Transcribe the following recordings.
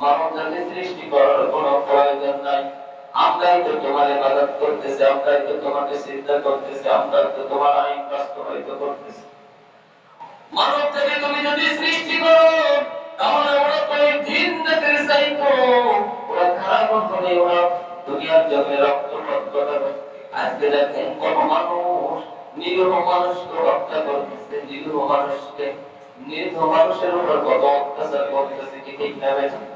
মানব জাতি সৃষ্টি করার কোনো প্রয়োজন নাই। আমরাই তো তোমার ইবাদত করতেছি, আমরাই তো তোমাকে চিন্তা করতেছি আমরা তো তোমার আইন বাস্তবায়িত করতেছি। মানব জাতি তুমি যদি সৃষ্টি করো, তাহলে ওরা দিন জাতির চাইতো। ওরা খারাপ ওরা দুনিয়ার জন্য আজকে দেখেন মানুষ নিরীহ মানুষকে হত্যা করতেছে, নিরীহ মানুষকে। নিরীহ মানুষের উপর কত অত্যাচার করতেছে, কি ঠিক না বেঠিক?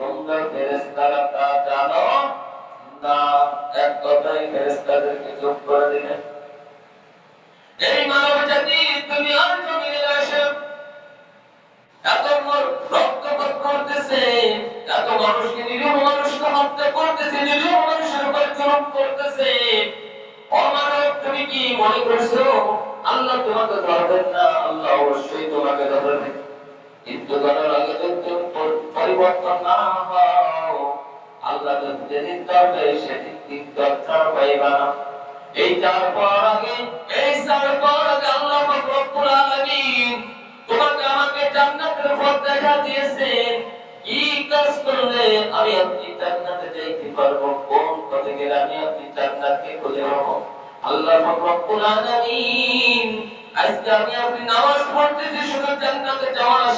তোমরা ফেরেশতারা তা জানো? না, এক কথাই ফেরেশতাদেরকে চুপ করে দিলেন এই মানব জাতি দুনিয়ার জমিনে আসে। এত রক্তপাত করতেছে, এত মানুষকে নিরীহ মানুষকে হত্যা করতেছে, নিরীহ মানুষের উপর করতেছে। অমানব, তুমি কি মনে করছ? আল্লাহ তোমাকে ধরবেন না, আল্লাহ অবশ্যই তোমাকে ধরবেন। কিন্তু পরিবর্তন না হও আল্লাহ যেদিন ধরবে সেদিন দিন দরকার পাইবা না। এই তারপর আগে, এই তারপর আগে আল্লাহ রব্বুল আলামিন তোমাকে আমাকে জান্নাতের পথ দেখা দিয়েছেন কি কাজ করলে আমি আপনি জান্নাতে যাইতে পারব? কোন পথে গেলে আমি আপনি জান্নাতকে খুঁজে পাবো? আল্লাহ রব্বুল আলামিন আজকে আমি আপনি নামাজ জান্নাতে যাওয়ার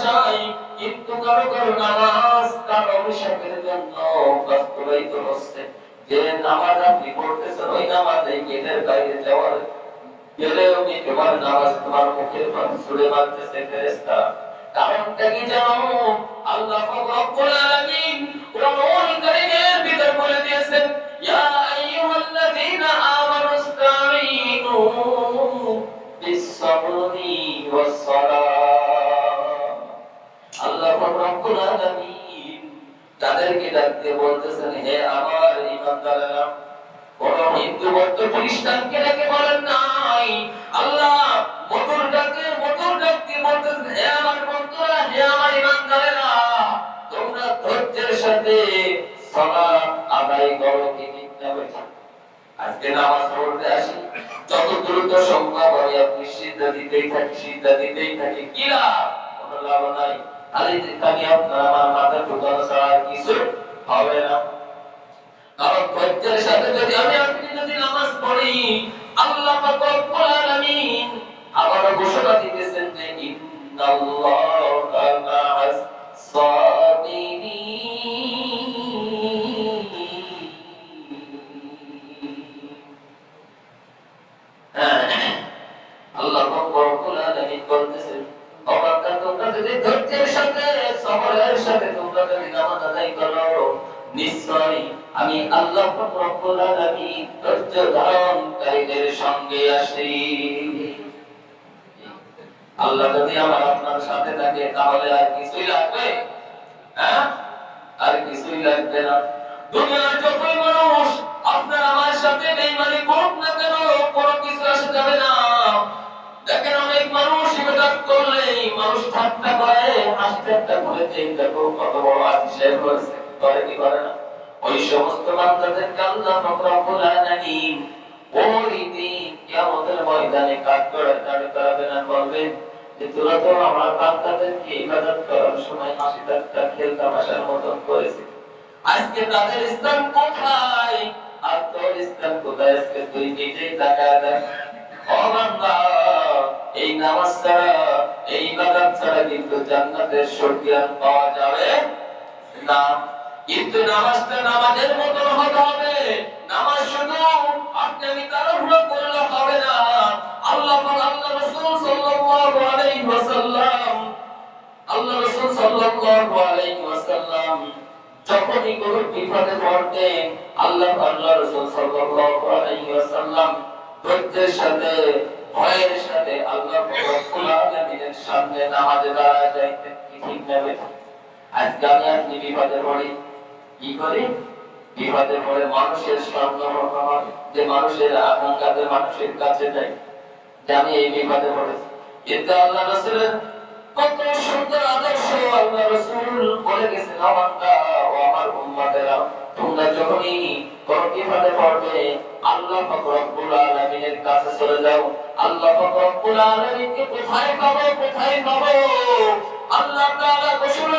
কিন্তু কারও কারও নামাজ তার অভিশাপের জন্য বাস্তবায়িত হচ্ছে। যে নামাজ আপনি পড়তেছেন, ওই নামাজ গেটের বাইরে যাওয়ার গেলেও কি তোমার নামাজ তোমার মুখের পান ছুড়ে মারতেছে ফেরেশতা কারণটা কি জানো? আল্লাহ রব্বুল আলামিন তাদেরকে ডাকতে বলতেছেন হে আমার ঈমানদারেরা কোন হিন্দু খ্রিস্টানকে ডেকে বলেন নাই। আল্লাহ ডাকে ডাকতে বলতেছেন হে আমার বন্ধুরা, হে আমার আজকে নামাজ পড়তে আসি, যত দ্রুত সম্ভব হয় আপনি সিদ্ধা দিতেই থাকি সিদ্ধা দিতেই থাকি লাভ? নাই। খালি আপনার আমার মাথা ঢুকানো ছাড়া আর হবে না। কারণ সাথে যদি আমি আপনি যদি নামাজ পড়ি, আল্লাহ আবার ঘোষণা দিতেছেন যে আল্লাহ রব্বুল সাথে, সবরের সাথে তোমরা আল্লাহ যদি আমার আপনার সাথে থাকে, তাহলে আর কিছুই লাগবে? হ্যাঁ? আর কিছুই লাগবে না। দুনিয়ার যতই মানুষ আপনার আমার সাথে বেইমানি করুক না কেন, কোনো কিছু আসে যাবে না। দেখেন অনেক মানুষ ইবাদত করলে মানুষ ঠাট্টা করে হাসি ঠাট্টা করে যে দেখো কত বড় আতিশয় করেছে করে কি করে না? ওই সমস্ত বান্দাদেরকে আল্লাহ রব্বুল আলামিন ওই দিন ময়দানে কাঠ করে বলবেন যে, তোরা তো করার সময় হাসি মতন আজকে তাদের স্থান কোথায়? আর তোর স্থান কোথায়? আজকে তুই নিজেই এই নামাজ ছাড়া, এই ইবাদত ছাড়া কিন্তু জান্নাতের সজ্ঞান পাওয়া যাবে না। কিন্তু নামাজটা নামাজের মতন হতে হবে। নামাজ শুধু আপনি আমি তাড়াহুড়ো করলে হবে না। আল্লাহ আল্লাহ রাসূল সাল্লাল্লাহু আলাইহি ওয়াসাল্লাম, আল্লাহ রাসূল সাল্লাল্লাহু আলাইহি ওয়াসাল্লাম যখনই কোনো বিপদে পড়তেন আল্লাহ আল্লাহ সাল্লাল্লাহু আলাইহি ওয়াসাল্লাম ধৈর্যের সাথে, ভয়ের সাথে আল্লাহ রব্বুল আলামিনের সামনে নামাজে দাঁড়ায় যাইতেন কি ঠিক না আজকে আমি আপনি বিপদে পড়ি? কি করি? বিপদে পড়ে মানুষের হয়। যে মানুষের আকাঙ্ক্ষাতে মানুষের কাছে যাই যে আমি এই বিপদে পড়েছি। কিন্তু আল্লাহ রাসূলের কত সুন্দর আদর্শ আল্লাহ রাসূল বলে গেছেন আমানটা ও আমার উম্মতেরা, তোমরা যখনই কোন বিপদে পড়বে, আল্লাহ পাক রব্বুল আলামিনের কাছে চলে যাও। আল্লাহ পাক রব্বুল আলামিনকে কোথায় পাবো কোথায় পাবো? আল্লাহ তাআলা ঘোষণা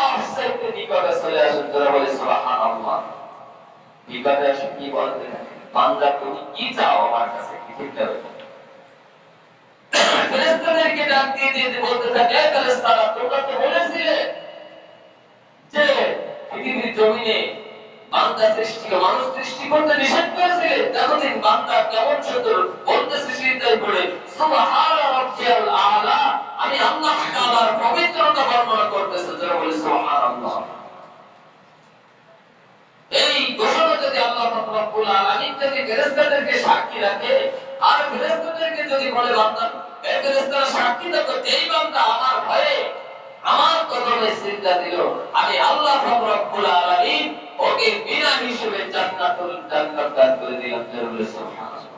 সবচেয়ে নিকটে চলে আসেন, যারা বলে সুবহানাল্লাহ। নিকটে আসে কি বলতে? বান্দা, তুমি কি চাও আমার কাছে? কি ঠিক বেঠিক? ফেরেশতাদেরকে বলতে সৃষ্টি মানুষ সৃষ্টি করতে নিষেধ করেছিলে দেখো দিন বান্দা কেমন সুন্দর বলতেছে সিজদায় পড়ে সুবহান রাব্বিয়াল আমি আল্লাহ তাআলার পবিত্রতা বর্ণনা করতেছে, যারা বলে সুবহানাল্লাহ। এই ঘোষণা যদি আল্লাহ রব্বুল আলামিন যদি ফেরেশতাদেরকে সাক্ষী রাখে, আর ফেরেশতাদেরকে যদি বলে, বান্দা এই ফেরেশতারা সাক্ষী থাকো, যেই বান্দা আমার ভয়ে আমার কদমে সিজদা দিল, আমি আল্লাহ রব্বুল আলামিন ওকে বিনা হিসেবে জান্নাতুল জান্নাত দান করে দিলাম, যারা বলে সুবহানাল্লাহ।